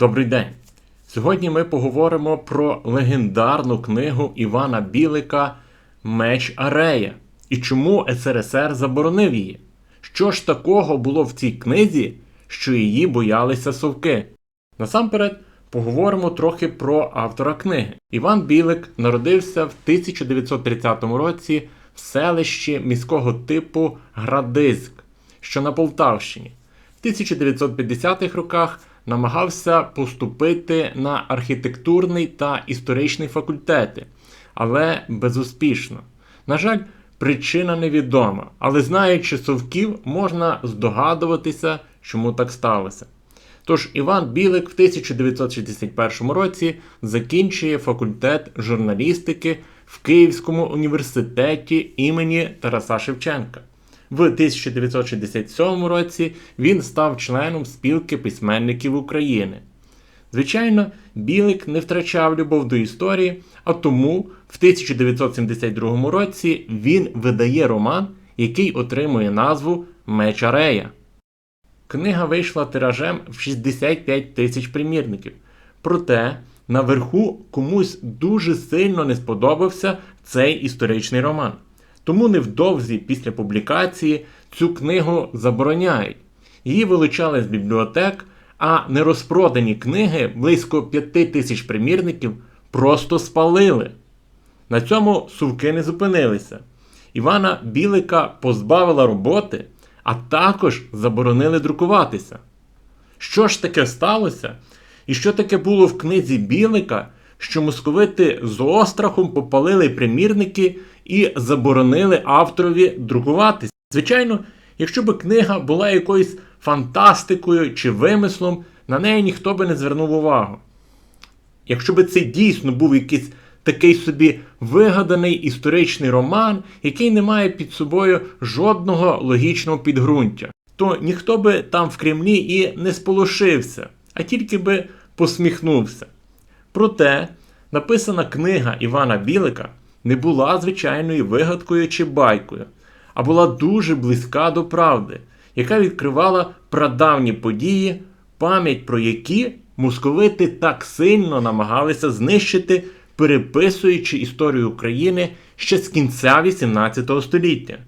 Добрий день! Сьогодні ми поговоримо про легендарну книгу Івана Білика Меч Арея і чому СРСР заборонив її. Що ж такого було в цій книзі, що її боялися совки? Насамперед поговоримо трохи про автора книги. Іван Білик народився в 1930 році в селищі міського типу Градиськ, що на Полтавщині. В 1950-х роках намагався поступити на архітектурний та історичний факультети, але безуспішно. На жаль, причина невідома, але знаючи совків, можна здогадуватися, чому так сталося. Тож Іван Білик в 1961 році закінчує факультет журналістики в Київському університеті імені Тараса Шевченка. В 1967 році він став членом спілки письменників України. Звичайно, Білик не втрачав любов до історії, а тому в 1972 році він видає роман, який отримує назву Меч Арея. Книга вийшла тиражем в 65 тисяч примірників. Проте наверху комусь дуже сильно не сподобався цей історичний роман. Тому невдовзі після публікації цю книгу забороняють. Її вилучали з бібліотек, а нерозпродані книги близько 5 тисяч примірників просто спалили. На цьому сувки не зупинилися. Івана Білика позбавила роботи, а також заборонили друкуватися. Що ж таке сталося? І що таке було в книзі Білика, що московити з острахом попалили примірники і заборонили авторові друкуватися? Звичайно, якщо б книга була якоюсь фантастикою чи вимислом, на неї ніхто би не звернув увагу. Якщо б це дійсно був якийсь такий собі вигаданий історичний роман, який не має під собою жодного логічного підґрунтя, то ніхто би там в Кремлі і не сполошився, а тільки би посміхнувся. Проте написана книга Івана Білика не була звичайною вигадкою чи байкою, а була дуже близька до правди, яка відкривала прадавні події, пам'ять про які московити так сильно намагалися знищити, переписуючи історію України ще з кінця XVIII століття.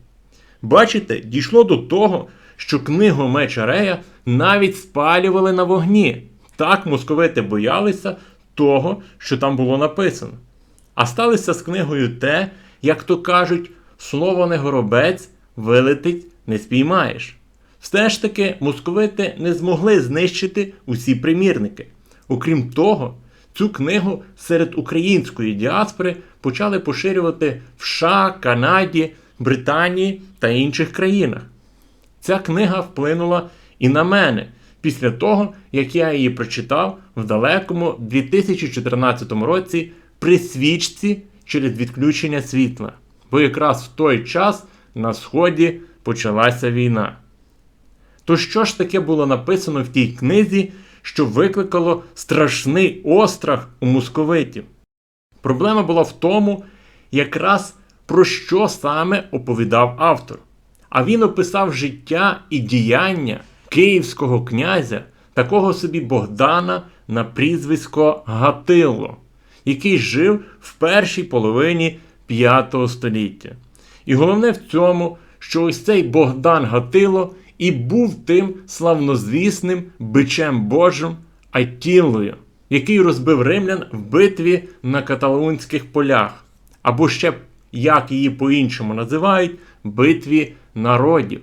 Бачите, дійшло до того, що книгу Меч Арея навіть спалювали на вогні. Так московити боялися того, що там було написано. А сталося з книгою те, як то кажуть, слово не горобець, вилетить не спіймаєш. Все ж таки, московити не змогли знищити усі примірники. Окрім того, цю книгу серед української діаспори почали поширювати в США, Канаді, Британії та інших країнах. Ця книга вплинула і на мене після того, як я її прочитав в далекому 2014 році при свічці через відключення світла. Бо якраз в той час на Сході почалася війна. То що ж таке було написано в тій книзі, що викликало страшний острах у московитів? Проблема була в тому, якраз про що саме оповідав автор. А він описав життя і діяння київського князя, такого собі Богдана на прізвисько Гатило, який жив в першій половині 5 століття. І головне в цьому, що ось цей Богдан Гатило і був тим славнозвісним бичем Божим Аттілою, який розбив римлян в битві на каталунських полях, або ще, як її по-іншому називають, битві народів.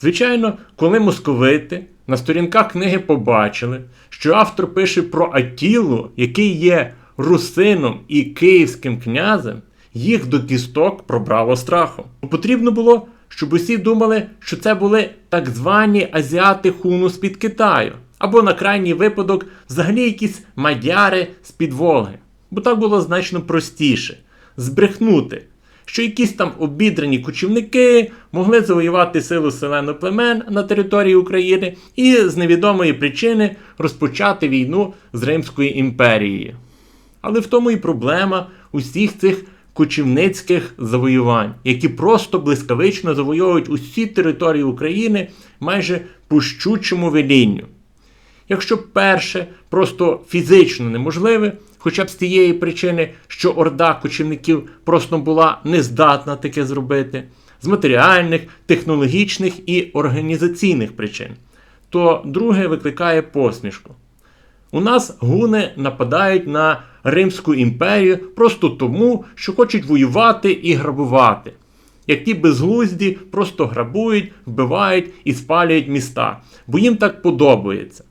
Звичайно, коли московити на сторінках книги побачили, що автор пише про Атілу, який є русином і київським князем, їх до кісток пробрало страхом. Потрібно було, щоб усі думали, що це були так звані азіати хуну з-під Китаю, або на крайній випадок взагалі якісь мадяри з-під Волги. Бо так було значно простіше збрехнути, що якісь там обідрані кочівники могли завоювати силу селену племен на території України і з невідомої причини розпочати війну з Римською імперією. Але в тому і проблема усіх цих кочівницьких завоювань, які просто блискавично завойовують усі території України майже по щучому велінню. Якщо перше просто фізично неможливе, хоча б з тієї причини, що орда кочівників просто була не здатна таке зробити, з матеріальних, технологічних і організаційних причин, то друге викликає посмішку. У нас гуни нападають на Римську імперію просто тому, що хочуть воювати і грабувати. Як ті безглузді просто грабують, вбивають і спалюють міста, бо їм так подобається.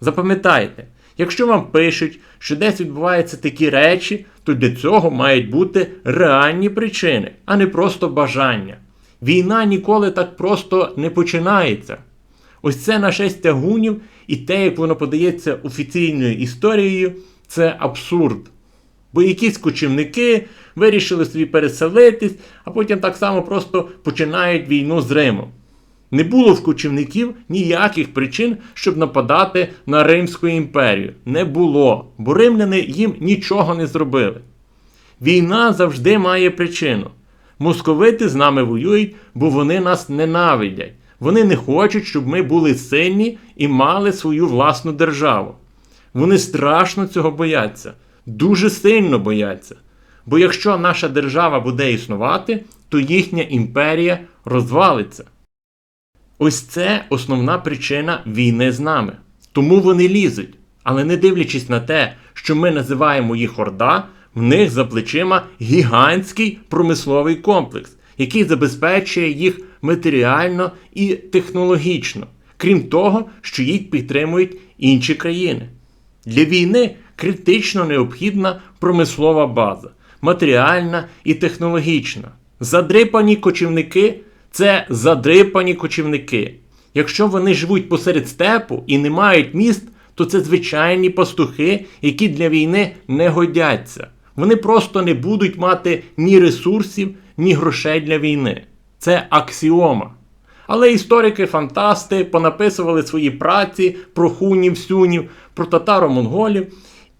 Запам'ятайте, якщо вам пишуть, що десь відбуваються такі речі, то для цього мають бути реальні причини, а не просто бажання. Війна ніколи так просто не починається. Ось це нашестя гунів і те, як воно подається офіційною історією, це абсурд. Бо якісь кочівники вирішили собі переселитись, а потім так само просто починають війну з Римом. Не було в кочівників ніяких причин, щоб нападати на Римську імперію. Не було, бо римляни їм нічого не зробили. Війна завжди має причину. Московити з нами воюють, бо вони нас ненавидять. Вони не хочуть, щоб ми були сильні і мали свою власну державу. Вони страшно цього бояться, дуже сильно бояться. Бо якщо наша держава буде існувати, то їхня імперія розвалиться. Ось це основна причина війни з нами. Тому вони лізуть. Але не дивлячись на те, що ми називаємо їх Орда, в них за плечима гігантський промисловий комплекс, який забезпечує їх матеріально і технологічно, крім того, що їх підтримують інші країни. Для війни критично необхідна промислова база, матеріальна і технологічна. Задрипані кочівники це задрипані кочівники. Якщо вони живуть посеред степу і не мають міст, то це звичайні пастухи, які для війни не годяться. Вони просто не будуть мати ні ресурсів, ні грошей для війни. Це аксіома. Але історики-фантасти понаписували свої праці про хунів, сюнів, про татаро-монголів,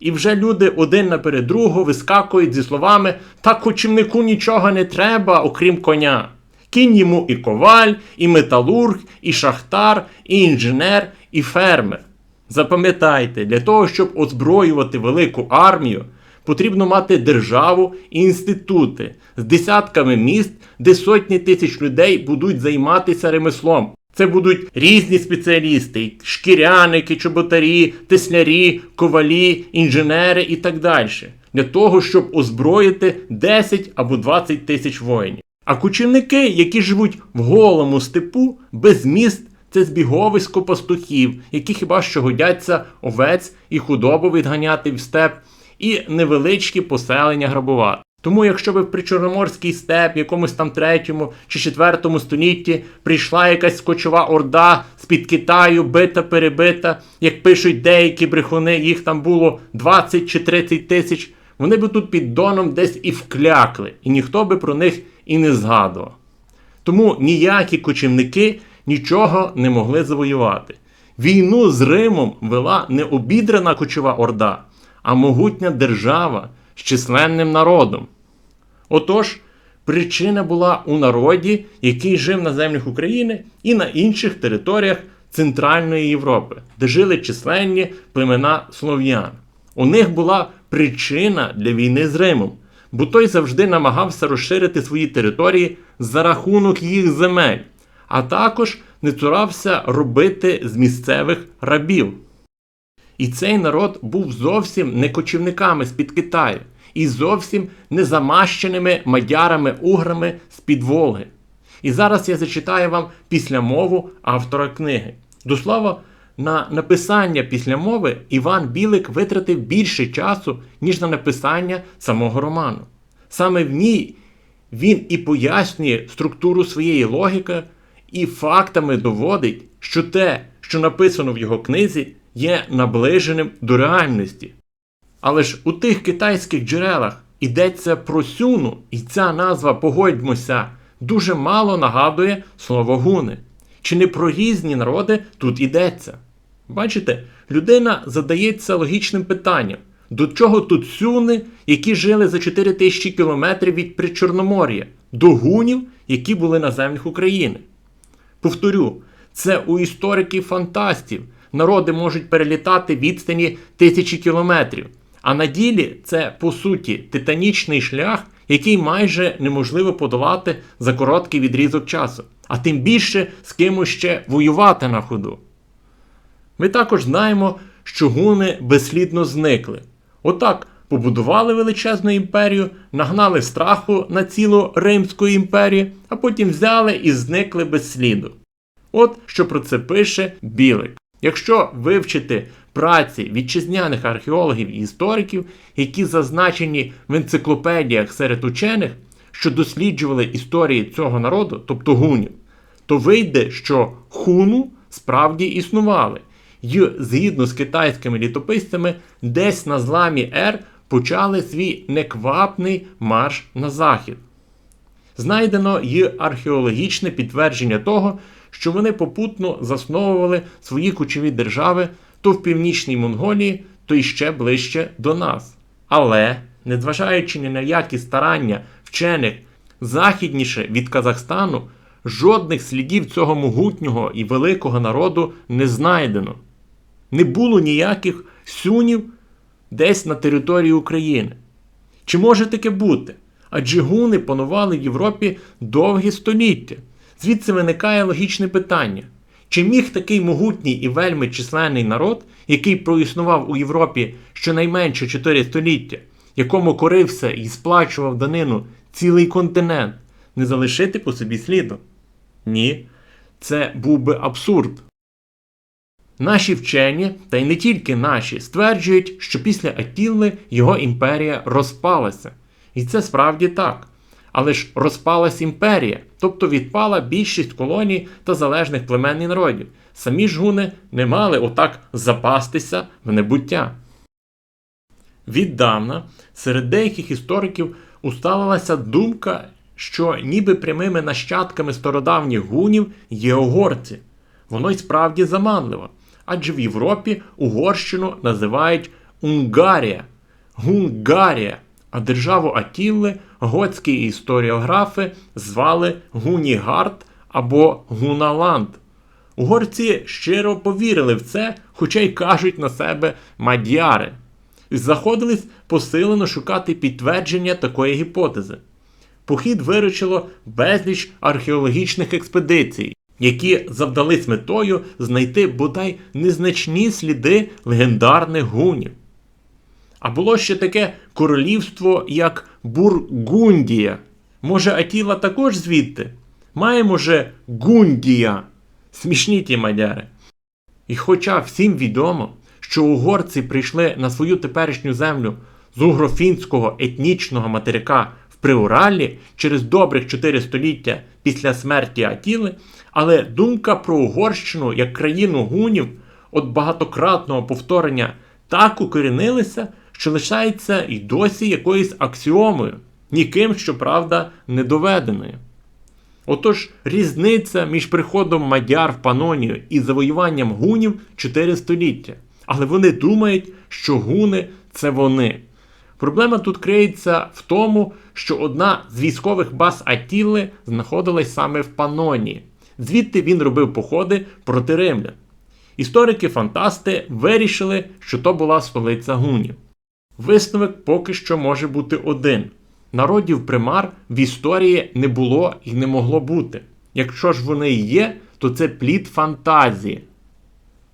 і вже люди один наперед другого вискакують зі словами та кочівнику нічого не треба, окрім коня. Кінь йому і коваль, і металург, і шахтар, і інженер, і фермер. Запам'ятайте, для того, щоб озброювати велику армію, потрібно мати державу і інститути з десятками міст, де сотні тисяч людей будуть займатися ремеслом. Це будуть різні спеціалісти: шкіряники, чоботарі, теслярі, ковалі, інженери і так далі. Для того, щоб озброїти 10 або 20 тисяч воїнів. А кочівники, які живуть в голому степу, без міст, це збіговисько пастухів, які хіба що годяться овець і худобу відганяти в степ, і невеличкі поселення грабувати. Тому, якщо би в причорноморський степ, якомусь там третьому чи четвертому столітті прийшла якась кочова орда з-під Китаю, бита, перебита, як пишуть деякі брехуни, їх там було 20 чи 30 тисяч, вони би тут під доном десь і вклякли, і ніхто би про них і не згадував. Тому ніякі кочівники нічого не могли завоювати. Війну з Римом вела не обідрана кочова орда, а могутня держава з численним народом. Отож, причина була у народі, який жив на землях України і на інших територіях Центральної Європи, де жили численні племена слов'ян. У них була причина для війни з Римом, бо той завжди намагався розширити свої території за рахунок їх земель, а також не цурався робити з місцевих рабів. І цей народ був зовсім не кочівниками з-під Китаю, і зовсім не замащеними мадярами-уграми з-під Волги. І зараз я зачитаю вам післямову автора книги. До слова, на написання післямови Іван Білик витратив більше часу, ніж на написання самого роману. Саме в ній він і пояснює структуру своєї логіки, і фактами доводить, що те, що написано в його книзі, є наближеним до реальності. Але ж у тих китайських джерелах йдеться про сюну, і ця назва погодьмося дуже мало нагадує слово гуни. Чи не про різні народи тут йдеться? Бачите, людина задається логічним питанням: до чого тут сюни, які жили за 4 тисячі кілометрів від Причорномор'я, до гунів, які були на землях України? Повторю, це у істориків-фантастів народи можуть перелітати відстані тисячі кілометрів. А на ділі це по суті титанічний шлях, який майже неможливо подолати за короткий відрізок часу, а тим більше з кимось ще воювати на ходу. Ми також знаємо, що гуни безслідно зникли. Отак побудували величезну імперію, нагнали страху на цілу Римську імперію, а потім взяли і зникли без сліду. От що про це пише Білик. Якщо вивчити праці вітчизняних археологів і істориків, які зазначені в енциклопедіях серед учених, що досліджували історії цього народу, тобто гунів, то вийде, що хуну справді існували, і згідно з китайськими літописцями, десь на зламі Р почали свій неквапний марш на захід. Знайдено й археологічне підтвердження того, що вони попутно засновували свої кочові держави то в північній Монголії, то й ще ближче до нас. Але, незважаючи ні на які старання вчених західніше від Казахстану, жодних слідів цього могутнього і великого народу не знайдено. Не було ніяких сюнів десь на території України. Чи може таке бути? Адже гуни панували в Європі довгі століття. Звідси виникає логічне питання: чи міг такий могутній і вельми численний народ, який проіснував у Європі щонайменше 4 століття, якому корився і сплачував данину цілий континент, не залишити по собі сліду? Ні, це був би абсурд. Наші вчені, та й не тільки наші, стверджують, що після Атілли його імперія розпалася. І це справді так. Але ж розпалась імперія, тобто відпала більшість колоній та залежних племен і народів. Самі ж гуни не мали отак запастися в небуття. Віддавна серед деяких істориків усталилася думка, що ніби прямими нащадками стародавніх гунів є угорці. Воно й справді заманливо, адже в Європі Угорщину називають Унгарія, Гунгарія, а державу Атілли готські історіографи звали Гунігард або Гуналанд. Угорці щиро повірили в це, хоча й кажуть на себе мадяри. Заходились посилено шукати підтвердження такої гіпотези. Похід виручило безліч археологічних експедицій, які завдались метою знайти бодай незначні сліди легендарних гунів. А було ще таке королівство, як Бургундія. Може, Атіла також звідти? Маємо же Гундія. Смішні ті мадяри. І хоча всім відомо, що угорці прийшли на свою теперішню землю з угрофінського етнічного материка в Приураллі через добрих 4 століття після смерті Атіли, але думка про Угорщину як країну гунів від багатократного повторення так укорінилися, що лишається і досі якоюсь аксіомою, ніким, щоправда, не доведеною. Отож, різниця між приходом мадяр в Панонію і завоюванням гунів 4 століття. Але вони думають, що гуни це вони. Проблема тут криється в тому, що одна з військових баз Атіли знаходилась саме в Панонії. Звідти він робив походи проти римлян. Історики-фантасти вирішили, що то була столиця гунів. Висновок поки що може бути один: народів примар в історії не було і не могло бути. Якщо ж вони і є, то це плід фантазії.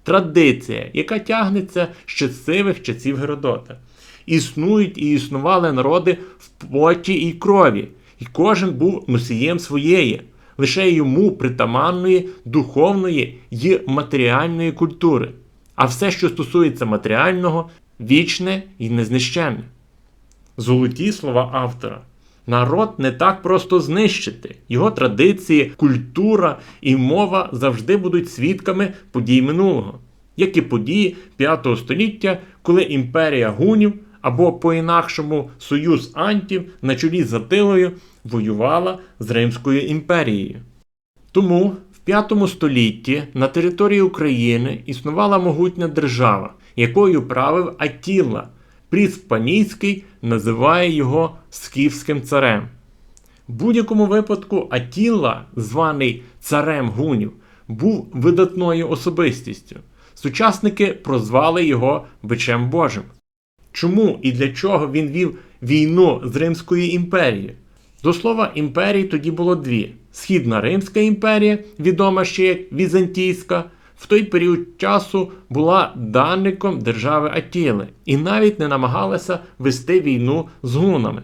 Традиція, яка тягнеться ще з сивих часів Геродота. Існують і існували народи в поті і крові, і кожен був носієм своєї, лише йому притаманної духовної й матеріальної культури. А все, що стосується матеріального, вічне і незнищенне. Золоті слова автора. Народ не так просто знищити. Його традиції, культура і мова завжди будуть свідками подій минулого, як і події 5 століття, коли імперія гунів або по-інакшому союз антів на чолі з Атилою воювала з Римською імперією. Тому в 5 столітті на території України існувала могутня держава, якою правив Атіла. Прісп Панійський називає його скіфським царем. В будь-якому випадку Атіла, званий царем гунів, був видатною особистістю. Сучасники прозвали його бичем Божим. Чому і для чого він вів війну з Римською імперією? До слова, імперій тоді було дві: Східна Римська імперія, відома ще як Візантійська, в той період часу була данником держави Атіли і навіть не намагалася вести війну з гунами.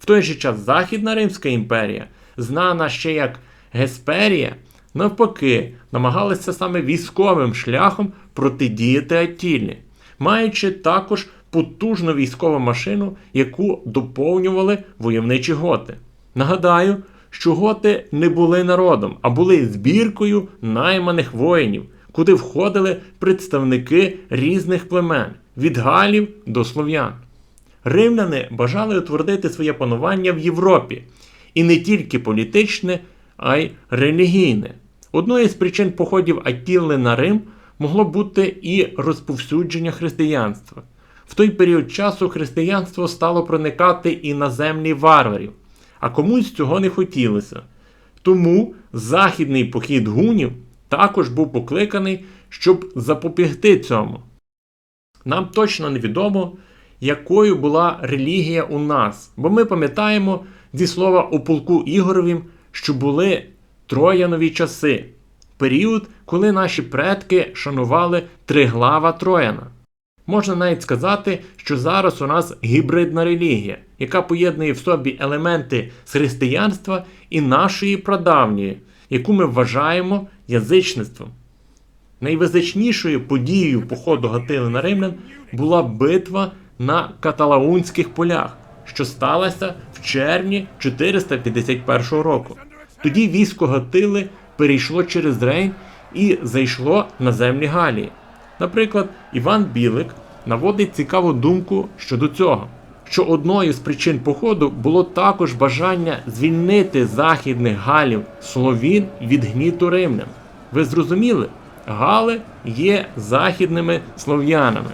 В той же час Західна Римська імперія, знана ще як Гесперія, навпаки, намагалася саме військовим шляхом протидіяти Атілі, маючи також потужну військову машину, яку доповнювали войовничі готи. Нагадаю, що готи не були народом, а були збіркою найманих воїнів, куди входили представники різних племен від галів до слов'ян. Римляни бажали утвердити своє панування в Європі, і не тільки політичне, а й релігійне. Одною з причин походів Аттіли на Рим могло бути і розповсюдження християнства. В той період часу християнство стало проникати і на землі варварів, а комусь цього не хотілося. Тому західний похід гунів також був покликаний, щоб запобігти цьому. Нам точно невідомо, якою була релігія у нас, бо ми пам'ятаємо зі слова у полку Ігоровім, що були троянові часи, період, коли наші предки шанували триглава Трояна. Можна навіть сказати, що зараз у нас гібридна релігія, яка поєднує в собі елементи з християнства і нашої прадавньої, яку ми вважаємо язичництвом. Найвизначнішою подією походу Гатили на римлян була битва на каталаунських полях, що сталася в червні 451 року. Тоді військо Гатили перейшло через Рейн і зайшло на землі Галії. Наприклад, Іван Білик наводить цікаву думку щодо цього, що одною з причин походу було також бажання звільнити західних галів словін від гніту римлян. Ви зрозуміли? Гали є західними слов'янами.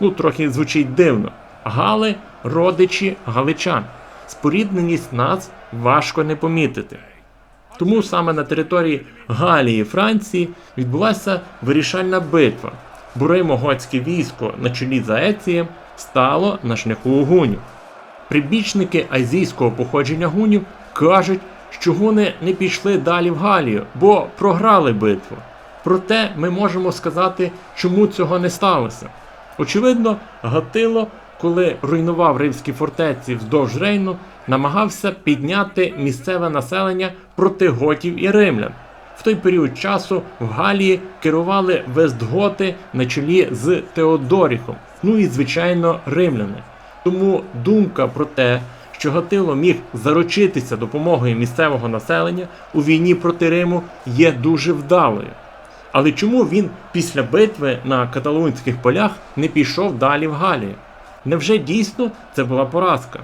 Ну, трохи звучить дивно. Гали родичі галичан. Спорідненість нас важко не помітити. Тому саме на території Галії Франції відбулася вирішальна битва, бо Римо-готське військо на чолі за Ецієм стало на шляху гунів. Прибічники азійського походження гунів кажуть, що гуни не пішли далі в Галію, бо програли битву. Проте ми можемо сказати, чому цього не сталося. Очевидно, Гатило, коли руйнував римські фортеці вздовж Рейну, намагався підняти місцеве населення проти готів і римлян. В той період часу в Галії керували вестготи на чолі з Теодоріхом, ну і звичайно римляни. Тому думка про те, що Гатило міг заручитися допомогою місцевого населення у війні проти Риму, є дуже вдалою. Але чому він після битви на каталунських полях не пішов далі в Галію? Невже дійсно це була поразка?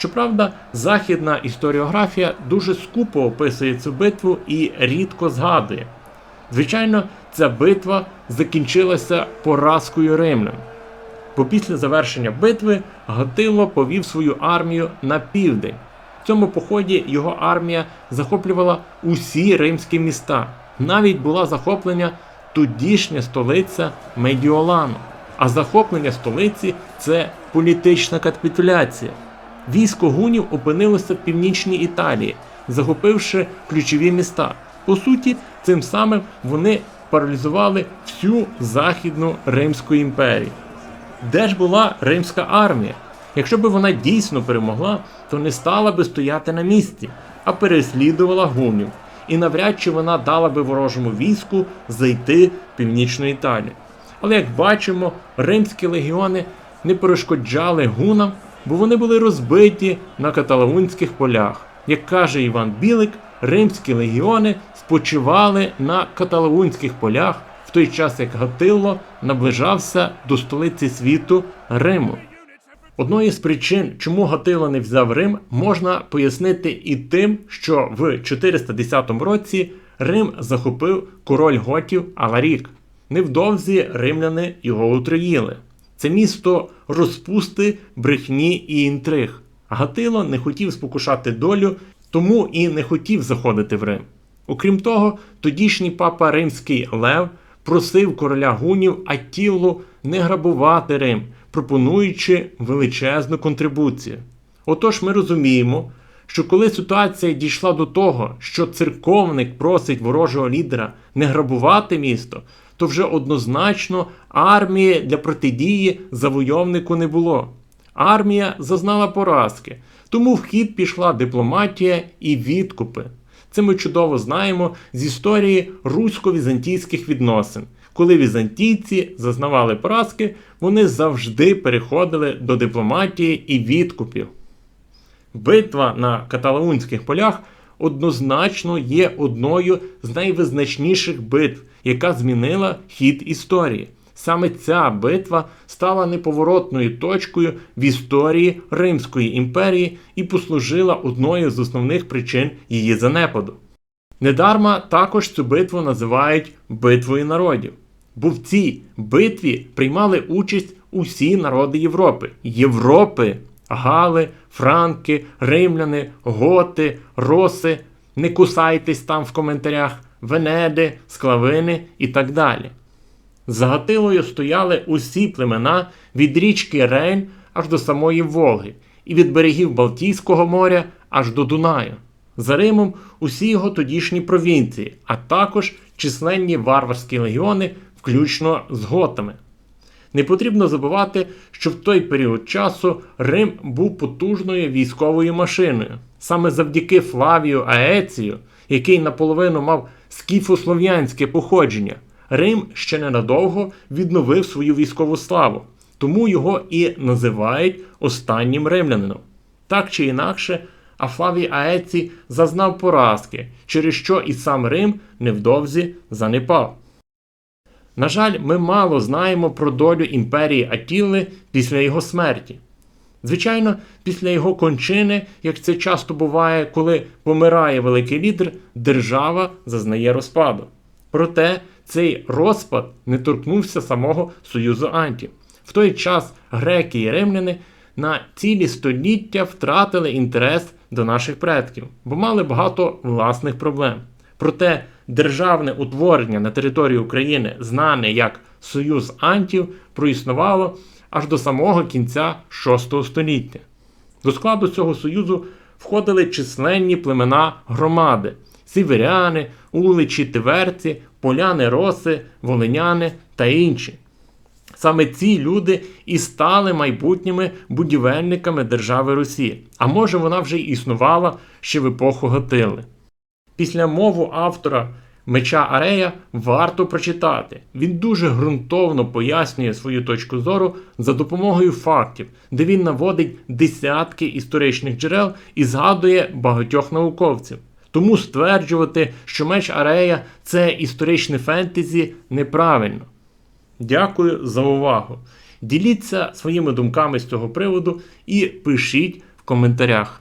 Щоправда, західна історіографія дуже скупо описує цю битву і рідко згадує. Звичайно, ця битва закінчилася поразкою римлян. Бо після завершення битви Гатило повів свою армію на південь. В цьому поході його армія захоплювала усі римські міста. Навіть була захоплення тодішня столиця Медіолану. А захоплення столиці це політична капітуляція. Військо гунів опинилося в північній Італії, захопивши ключові міста. По суті, цим самим вони паралізували всю Західну Римську імперію. Де ж була римська армія? Якщо б вона дійсно перемогла, то не стала би стояти на місці, а переслідувала гунів. І навряд чи вона дала би ворожому війську зайти в північну Італію. Але як бачимо, римські легіони не перешкоджали гунам, бо вони були розбиті на каталаунських полях. Як каже Іван Білик, римські легіони спочивали на каталаунських полях в той час, як Гатило наближався до столиці світу Риму. Одною з причин, чому Гатило не взяв Рим, можна пояснити і тим, що в 410 році Рим захопив король готів Аларік. Невдовзі римляни його отруїли. Це місто розпусти, брехні і інтриг. Гатило не хотів спокушати долю, тому і не хотів заходити в Рим. Окрім того, тодішній папа римський Лев просив короля гунів Аттілу не грабувати Рим, пропонуючи величезну контрибуцію. Отож, ми розуміємо, що коли ситуація дійшла до того, що церковник просить ворожого лідера не грабувати місто, то вже однозначно армії для протидії завойовнику не було. Армія зазнала поразки, тому в хід пішла дипломатія і відкупи. Це ми чудово знаємо з історії русько-візантійських відносин. Коли візантійці зазнавали поразки, вони завжди переходили до дипломатії і відкупів. Битва на каталаунських полях однозначно є одною з найвизначніших битв, яка змінила хід історії. Саме ця битва стала неповоротною точкою в історії Римської імперії і послужила одною з основних причин її занепаду. Недарма також цю битву називають битвою народів, бо в цій битві приймали участь усі народи Європи. Європи, Гали, Франки, Римляни, Готи, Роси. Не кусайтесь там в коментарях, Венеди, Склавини і так далі. За Гатилою стояли усі племена від річки Рейн аж до самої Волги, і від берегів Балтійського моря аж до Дунаю. За Римом усі його тодішні провінції, а також численні варварські легіони, включно з готами. Не потрібно забувати, що в той період часу Рим був потужною військовою машиною. Саме завдяки Флавію Аецію, який наполовину мав скіфослов'янське походження, Рим ще ненадовго відновив свою військову славу, тому його і називають останнім римлянином. Так чи інакше, а Флавій Аецій зазнав поразки, через що і сам Рим невдовзі занепав. На жаль, ми мало знаємо про долю імперії Атіли після його смерті. Звичайно, після його кончини, як це часто буває, коли помирає великий лідер, держава зазнає розпаду. Проте цей розпад не торкнувся самого Союзу Антів. В той час греки і римляни на цілі століття втратили інтерес до наших предків, бо мали багато власних проблем. Проте державне утворення на території України, знане як Союз Антів, проіснувало аж до самого кінця VI століття. До складу цього союзу входили численні племена громади: сіверяни, уличі, тиверці, поляни, роси, волиняни та інші. Саме ці люди і стали майбутніми будівельниками держави Русі, а може вона вже й існувала ще в епоху Гатили. Після мову автора меча Арея варто прочитати. Він дуже ґрунтовно пояснює свою точку зору за допомогою фактів, де він наводить десятки історичних джерел і згадує багатьох науковців. Тому стверджувати, що меч Арея це історичне фентезі, неправильно. Дякую за увагу. Діліться своїми думками з цього приводу і пишіть в коментарях.